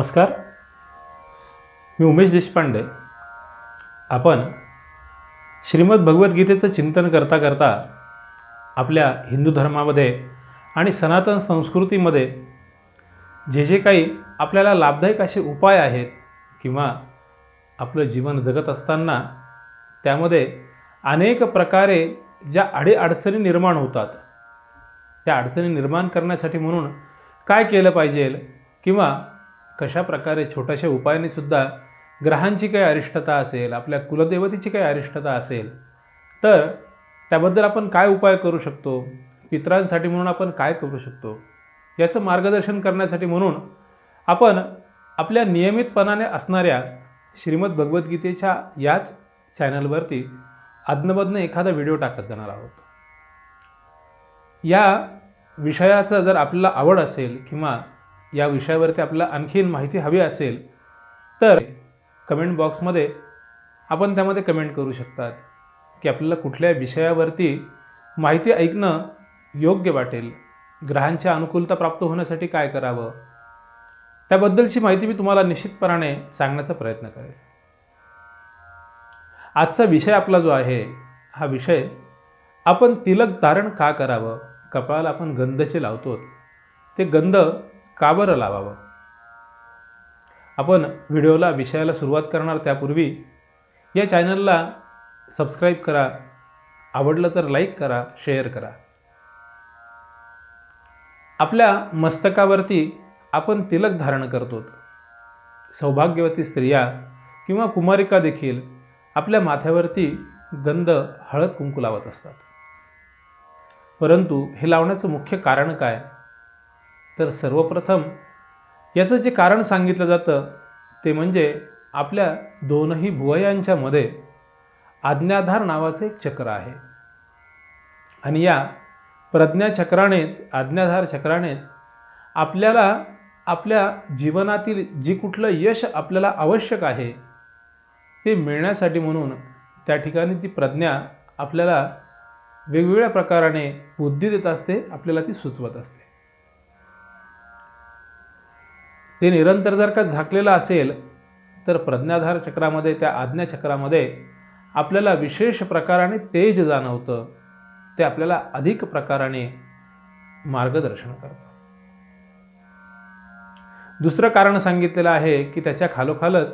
नमस्कार. मी उमेश देशपांडे. आपण श्रीमद भगवद्गीतेचं चिंतन करता करता आपल्या हिंदू धर्मामध्ये आणि सनातन संस्कृतीमध्ये जे जे काही आपल्याला लाभदायक असे उपाय आहेत किंवा आपलं जीवन जगत असताना त्यामध्ये अनेक प्रकारे ज्या अडीअडचणी निर्माण होतात त्या अडचणी निर्माण करण्यासाठी म्हणून काय केलं पाहिजे किंवा कशा प्रकारे छोट्याशा उपायाने सुद्धा ग्रहांची काही अरिष्टता असेल आपल्या कुलदेवतेची काही अरिष्टता असेल तर त्याबद्दल आपण काय उपाय करू शकतो? पितरांसाठी म्हणून आपण काय करू शकतो? याचं मार्गदर्शन करण्यासाठी म्हणून आपण आपल्या नियमितपणाने असणाऱ्या श्रीमद भगवद्गीतेच्या याच चॅनलवरती अदनमधनं एखादा व्हिडिओ टाकत जाणार आहोत. या विषयाचं जर आपल्याला आवड असेल किंवा या विषयावरती आपल्याला आणखीन माहिती हवी असेल तर कमेंट बॉक्समध्ये आपण त्यामध्ये कमेंट करू शकतात की आपल्याला कुठल्या विषयावरती माहिती ऐकणं योग्य वाटेल. ग्रहांच्या अनुकूलता प्राप्त होण्यासाठी काय करावं? त्याबद्दलची माहिती मी तुम्हाला निश्चितपणाने सांगण्याचा प्रयत्न करेल आजचा विषय आपला जो आहे हा विषय आपण तिलक धारण का करावं? कपाळाला आपण गंधचे लावतो ते गंध का बरं लावावं? आपण व्हिडिओला विषयाला सुरुवात करणार त्यापूर्वी या चॅनलला सबस्क्राईब करा आवडलं तर लाईक करा शेअर करा. आपल्या मस्तकावरती आपण तिलक धारण करतो. सौभाग्यवती स्त्रिया किंवा कुमारिका देखील आपल्या माथ्यावरती गंध हळद कुंकू लावत असतात. परंतु हे लावण्याचं मुख्य कारण काय? तर सर्वप्रथम याचं जे कारण सांगितलं जातं ते म्हणजे आपल्या दोनही भुवयांच्या मध्ये आज्ञाधार नावाचं एक चक्र आहे. आणि या प्रज्ञाचक्रानेच आज्ञाधार चक्रानेच आपल्याला आपल्या जीवनातील जी कुठलं यश आपल्याला आवश्यक आहे ते मिळण्यासाठी म्हणून त्या ठिकाणी ती प्रज्ञा आपल्याला वेगवेगळ्या प्रकाराने बुद्धी देत असते आपल्याला ती सुचवत असते. ते निरंतर जर का झाकलेलं असेल तर प्रज्ञाधार चक्रामध्ये त्या आज्ञाचक्रामध्ये आपल्याला विशेष प्रकाराने तेज जाणवतं. ते आपल्याला अधिक प्रकाराने मार्गदर्शन करतं. दुसरं कारण सांगितलेलं आहे की त्याच्या खालोखालच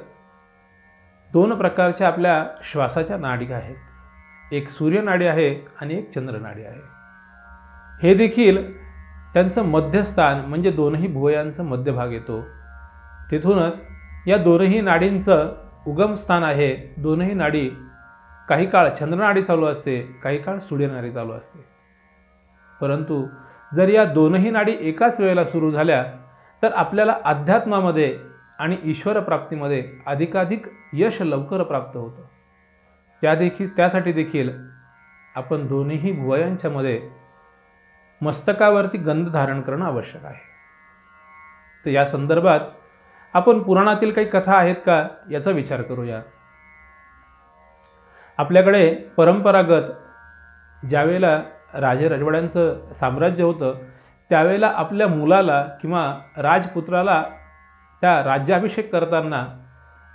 दोन प्रकारच्या आपल्या श्वासाच्या नाडी आहेत. एक सूर्यनाडी आहे आणि एक चंद्रनाडी आहे. हे देखील त्यांचं मध्यस्थान म्हणजे दोनही भुवयांचं मध्यभाग येतो. तिथूनच या दोनही नाडींचं उगमस्थान आहे. दोनही नाडी काही काळ चंद्रनाडी चालू असते काही काळ सूर्यनाडी चालू असते. परंतु जर या दोनही नाडी एकाच वेळेला सुरू झाल्या तर आपल्याला अध्यात्मामध्ये आणि ईश्वर प्राप्तीमध्ये अधिकाधिक यश लवकर प्राप्त होतं. त्या देखील त्यासाठी देखील आपण दोन्ही भुवयांच्यामध्ये मस्तकावरती गंध धारण करणं आवश्यक आहे. तर या संदर्भात आपण पुराणातील काही कथा आहेत का याचा विचार करूया. आपल्याकडे परंपरागत ज्यावेळेला राजे रजवाड्यांचं साम्राज्य होतं त्यावेळेला आपल्या मुलाला किंवा राजपुत्राला त्या राज्याभिषेक करताना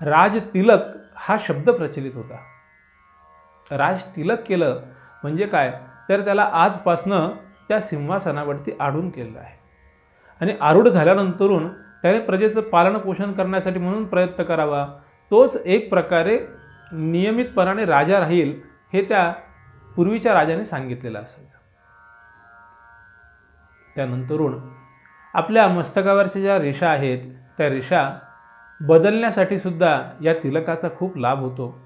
राजतिलक हा शब्द प्रचलित होता. राज तिलक केलं म्हणजे काय? तर त्याला आजपासनं त्या सिंहासनावरती आढून केलेलं आहे. आणि आरूढ झाल्यानंतरून त्याने प्रजेचं पालनपोषण करण्यासाठी म्हणून प्रयत्न करावा. तोच एक प्रकारे नियमितपणाने राजा राहील हे त्या पूर्वीच्या राजाने सांगितलेलं असायचं त्यानंतरून आपल्या मस्तकावरच्या ज्या रेषा आहेत त्या रेषा बदलण्यासाठी सुद्धा या तिलकाचा खूप लाभ होतो.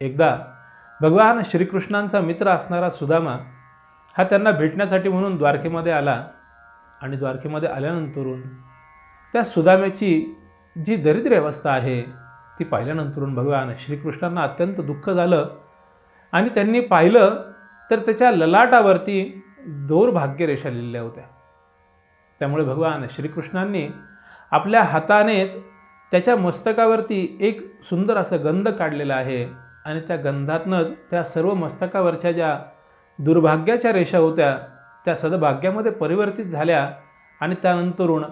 एकदा भगवान श्रीकृष्णांचा मित्र असणारा सुदामा हा त्यांना भेटण्यासाठी म्हणून द्वारकेमध्ये आला. आणि द्वारकेमध्ये आल्यानंतरून त्या सुदाम्याची जी दरिद्र अवस्था आहे ती पाहिल्यानंतरून भगवान श्रीकृष्णांना अत्यंत दुःख झालं. आणि त्यांनी पाहिलं तर त्याच्या ललाटावरती दौर्भाग्य रेषा लिहिल्या होत्या. त्यामुळे भगवान श्रीकृष्णांनी आपल्या हातानेच त्याच्या मस्तकावरती एक सुंदर असं गंध काढलेला आहे. आणि त्या गंधातनंच त्या सर्व मस्तकावरच्या ज्या दुर्भाग्याच्या रेषा होत्या त्या सदभाग्यामध्ये परिवर्तित झाल्या आणि त्यानंतरून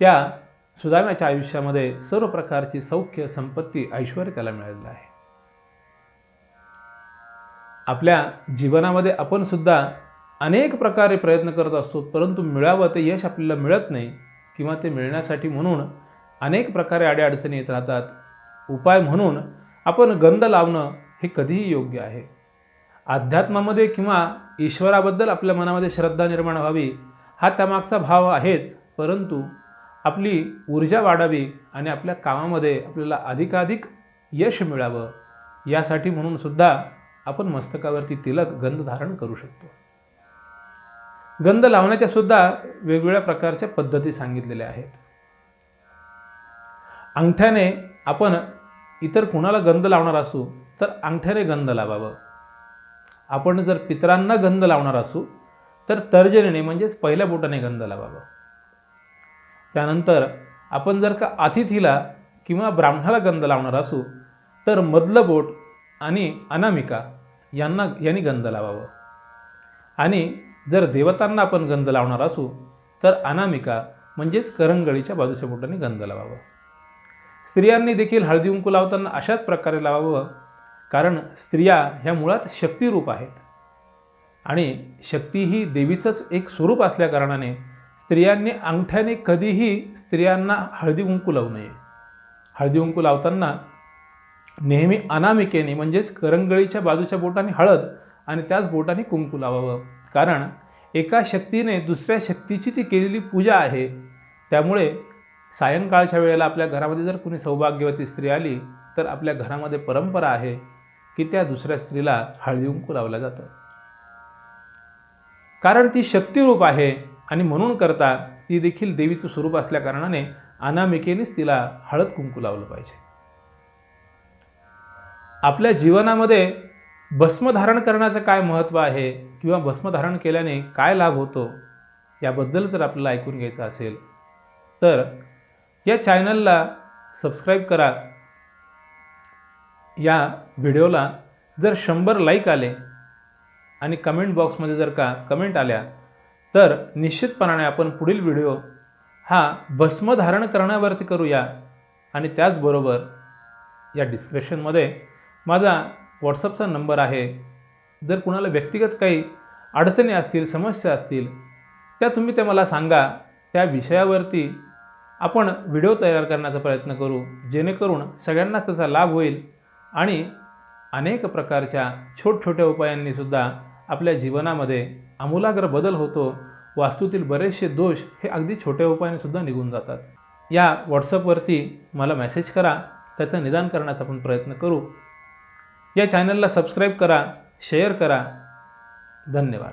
त्या सुदाम्याच्या आयुष्यामध्ये सर्व प्रकारची सौख्य संपत्ती ऐश्वर त्याला मिळालेलं आहे. आपल्या जीवनामध्ये आपण सुद्धा अनेक प्रकारे प्रयत्न करत असतो परंतु मिळावं ते यश आपल्याला मिळत नाही किंवा ते मिळण्यासाठी म्हणून अनेक प्रकारे अडीअडचणी येत राहतात. उपाय म्हणून आपण गंध लावणं हे कधीही योग्य आहे. अध्यात्मामध्ये किंवा ईश्वराबद्दल आपल्या मनामध्ये श्रद्धा निर्माण व्हावी हा त्यामागचा भाव आहेच. परंतु आपली ऊर्जा वाढावी आणि आपल्या कामामध्ये आपल्याला अधिकाधिक यश मिळावं यासाठी म्हणून सुद्धा आपण मस्तकावरती तिलक गंध धारण करू शकतो. गंध लावण्याच्या सुद्धा वेगवेगळ्या प्रकारच्या पद्धती सांगितलेल्या आहेत. अंगठ्याने आपण इतर कुणाला गंध लावणार असू तर अंगठ्याने गंध लावावं. आपण जर पितरांना गंध लावणार असू तर तर्जनीने म्हणजेच पहिल्या बोटाने गंध लावावं. त्यानंतर आपण जर का अतिथीला किंवा ब्राह्मणाला गंध लावणार असू तर मधलं बोट आणि अनामिका यांना यांनी गंध लावावं. आणि जर देवतांना आपण गंध लावणार असू तर अनामिका म्हणजेच करंगळीच्या बाजूच्या बोटाने गंध लावावं. स्त्रियांनी देखील हळदी कुंकू लावताना अशाच प्रकारे लावावं कारण स्त्रिया ह्या मुळात शक्तिरूप आहेत. आणि शक्ती ही देवीचंच एक स्वरूप असल्याकारणाने स्त्रियांनी अंगठ्याने कधीही स्त्रियांना हळदी कुंकू लावू नये. हळदी कुंकू लावताना नेहमी अनामिकेने म्हणजेच करंगळीच्या बाजूच्या बोटाने हळद आणि त्याच बोटाने कुंकू लावावं. कारण एका शक्तीने दुसऱ्या शक्तीची ती केलेली पूजा आहे. त्यामुळे सायंकाळच्या वेळेला आपल्या घरामध्ये जर कुणी सौभाग्यवती स्त्री आली तर आपल्या घरामध्ये परंपरा आहे. की त्या दुसऱ्या स्त्रीला हळदी कुंकू लावलं जातं. कारण ती शक्तिरूप आहे आणि म्हणून करता ती देखील देवीचं स्वरूप असल्याकारणाने अनामिकेनेच तिला हळद कुंकू लावलं पाहिजे. आपल्या जीवनामध्ये भस्मधारण करण्याचं काय महत्त्व आहे किंवा भस्मधारण केल्याने काय लाभ होतो याबद्दल जर आपल्याला ऐकून घ्यायचं असेल तर या चॅनलला सबस्क्राईब करा. या व्हिडिओला जर शंभर लाईक आले आणि कमेंट बॉक्समध्ये जर का कमेंट आल्या तर निश्चितपणाने आपण पुढील व्हिडिओ हा भस्म धारण करण्यावरती करूया आणि त्याचबरोबर या डिस्क्रिप्शनमध्ये माझा व्हॉट्सअपचा नंबर आहे. जर कुणाला व्यक्तिगत काही अडचणी असतील समस्या असतील त्या तुम्ही ते मला सांगा. त्या विषयावरती आपण व्हिडिओ तयार करण्याचा प्रयत्न करू. जेणेकरून सगळ्यांनाच त्याचा लाभ होईल. आणि अनेक प्रकारच्या छोटछोट्या उपायांनी सुद्धा आपल्या जीवनामध्ये आमूलाग्र बदल होतो. वास्तूतील बरेचसे दोष हे अगदी छोट्या उपायाने सुद्धा निघून जातात. या व्हॉट्सअपवरती मला मेसेज करा. त्याचं निदान करण्याचा आपण प्रयत्न करू. या चॅनलला सबस्क्राईब करा शेअर करा. धन्यवाद.